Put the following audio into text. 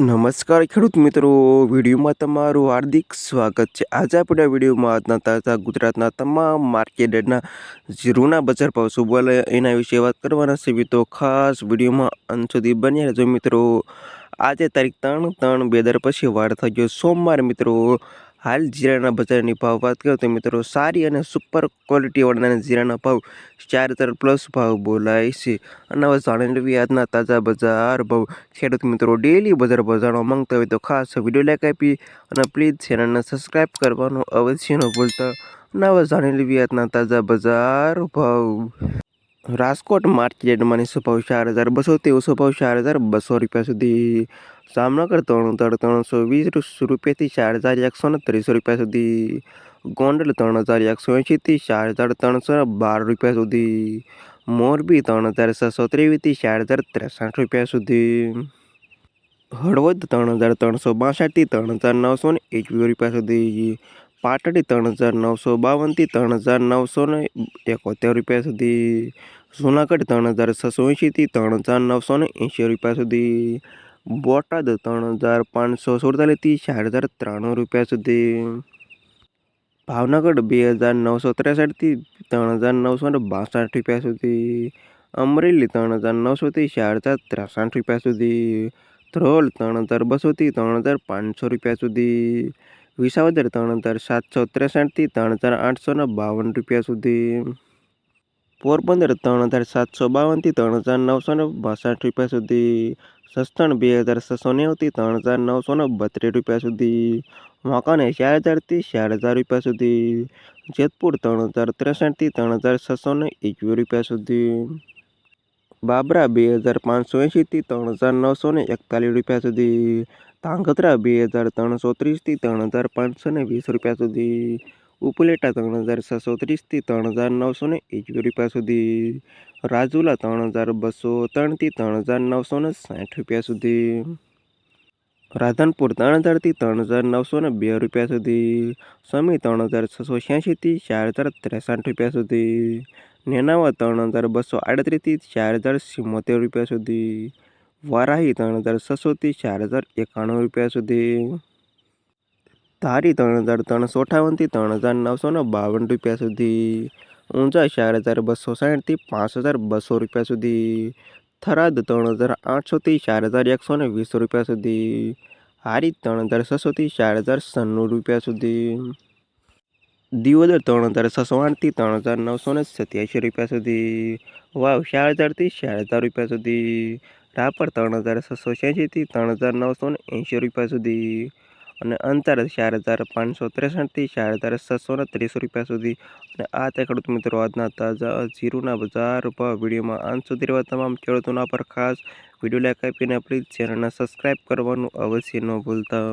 નમસ્કાર ખેડૂત મિત્રો. વિડીયોમાં તમારું હાર્દિક સ્વાગત છે. આજે આપણે વિડીયોમાં આજના તાજા ગુજરાતના તમામ માર્કેટના ઝીરોના બજાર ભાવ શું બોલે એના વિશે વાત કરવાના છે. તો ખાસ વિડીયોમાં અંત સુધી બન્યા રહેજો મિત્રો. આજે તારીખ ત્રણ ત્રણ બે હજાર પછી વાર થઈ ગયો. સોમવાર મિત્રો હાલ જીરાના બજારની ભાવ વાત કરો તો મિત્રો સારી અને સુપર ક્વોલિટીવાળાના જીરાના ભાવ ચાર હજાર પ્લસ ભાવ બોલાય છે. અને હવે જાણી લેવી આજના તાજા બજાર ભાવ. ખેડૂત મિત્રો ડેલી બજાર જાણવા માંગતા હોય તો ખાસ વીડિયો લાઈક આપી અને પ્લીઝ ચેનલને સબસ્ક્રાઈબ કરવાનું અવશ્ય ન ભૂલતા. અને હવે જાણી લેવી આજના તાજા બજાર ભાવ. રાજકોટ માર્કેટમાં સો ભાવ ચાર હજાર બસો તેવસો ભાવ ચાર હજાર બસો રૂપિયા સુધી. જામનગર ત્રણ હજાર ત્રણસો વીસ રૂપિયાથી ચાર હજાર એકસો ને ત્રીસો રૂપિયા સુધી. ગોંડલ ત્રણ હજાર એકસો એંશીથી ચાર હજાર ત્રણસો બાર રૂપિયા સુધી. મોરબી ત્રણ હજાર છસો ત્રેવીસથી ચાર હજાર ત્રેસઠ રૂપિયા સુધી. હળવદ ત્રણ હજાર ત્રણસો બાસઠથી ત્રણ હજાર નવસો ને એકવીસ રૂપિયા સુધી. પાટડી ત્રણ હજાર નવસો બાવનથી ત્રણ હજાર નવસો ને એકોતેર રૂપિયા સુધી. જુનાગઢ ત્રણ હજાર છસો એંશીથી ત્રણ હજાર નવસો ને એંશી રૂપિયા સુધી. બોટાદ ત્રણ હજાર પાંચસો સુડતાલીસથી ચાર હજાર ત્રાણું રૂપિયા સુધી. ભાવનગર બે હજાર નવસો ત્રેસઠથી ત્રણ હજાર નવસો ને બાસઠ રૂપિયા સુધી. અમરેલી ત્રણ હજાર નવસોથી ચાર હજાર ત્રેસઠ રૂપિયા સુધી. ધ્રોલ ત્રણ હજાર બસોથી ત્રણ હજાર પાંચસો રૂપિયા સુધી. વિસાવદર ત્રણ હજાર સાતસો ત્રેસઠથી ત્રણ હજાર આઠસો બાવન રૂપિયા સુધી. પોરબંદર ત્રણ હજાર સાતસો બાવનથી ત્રણ હજાર નવસો ને બાસઠ રૂપિયા સુધી. સસ્તણ બે હજાર છસો નેવુંથી ત્રણ હજાર નવસો ને બત્રીસ રૂપિયા સુધી. વાંકાને ચાર હજારથી ચાર હજાર રૂપિયા સુધી. જેતપુર ત્રણ હજાર ત્રેસઠથી ત્રણ હજાર છસો ને એકવીસ રૂપિયા સુધી. બાબરા બે હજાર પાંચસો એંશીથી ત્રણ હજાર નવસો ને એકતાલીસ રૂપિયા સુધી. ધાંગધ્રા બે હજાર ત્રણસો ત્રીસથી ત્રણ હજાર પાંચસો ને વીસ રૂપિયા સુધી. ઉપલેટા ત્રણ હજાર છસો ત્રીસથી ત્રણ હજાર નવસો ને એકવીસ રૂપિયા સુધી. રાજુલા ત્રણ હજાર બસો ત્રણથી ત્રણ હજાર નવસો ને સાઠ રૂપિયા સુધી. રાધનપુર ત્રણ હજારથી ત્રણ હજાર નવસો ને બે રૂપિયા સુધી. સમી ત્રણ હજાર છસો છ્યાસીથી ચાર હજાર ત્રેસઠ રૂપિયા સુધી. નેનાવા ત્રણ હજાર બસો આડત્રીસથી ચાર હજાર સિમ્મોતેર રૂપિયા સુધી. વારાહી ત્રણ હજાર છસોથી ચાર હજાર એકાણું રૂપિયા સુધી. ધારી ત્રણ હજાર ત્રણસો અઠાવનથી ત્રણ હજાર નવસો ને બાવન રૂપિયા સુધી. ઊંઝા ચાર હજાર બસો સાઠથી પાંચ હજાર બસો રૂપિયા સુધી. થરાદ ત્રણ હજાર આઠસોથી ચાર હજાર એકસો ને વીસ રૂપિયા સુધી. હારી ત્રણ હજાર છસોથી ચાર હજાર સન્નું રૂપિયા સુધી. દિવોદર ત્રણ હજાર છસો આઠથી ત્રણ હજાર નવસો ને સત્યાસી રૂપિયા સુધી. વાવ ચાર હજારથી ચાર હજાર રૂપિયા સુધી. રાપર ત્રણ હજાર છસો છ્યાસીથી ત્રણ હજાર નવસો ને એંશી રૂપિયા સુધી. અને અંતર ચાર હજાર પાંચસો ત્રેસઠથી ચાર હજાર છસો ને ત્રીસ રૂપિયા સુધી. અને આ તે ખેડૂત મિત્રો, આજના તાજા જીરુના બજાર પર વિડીયોમાં અંત સુધી રહેવા તમામ ખેડૂતોના પર ખાસ વીડિયો લાઈક આપીને પ્લીઝ ચેનલને સબસ્ક્રાઈબ કરવાનું અવશ્ય ન ભૂલતા.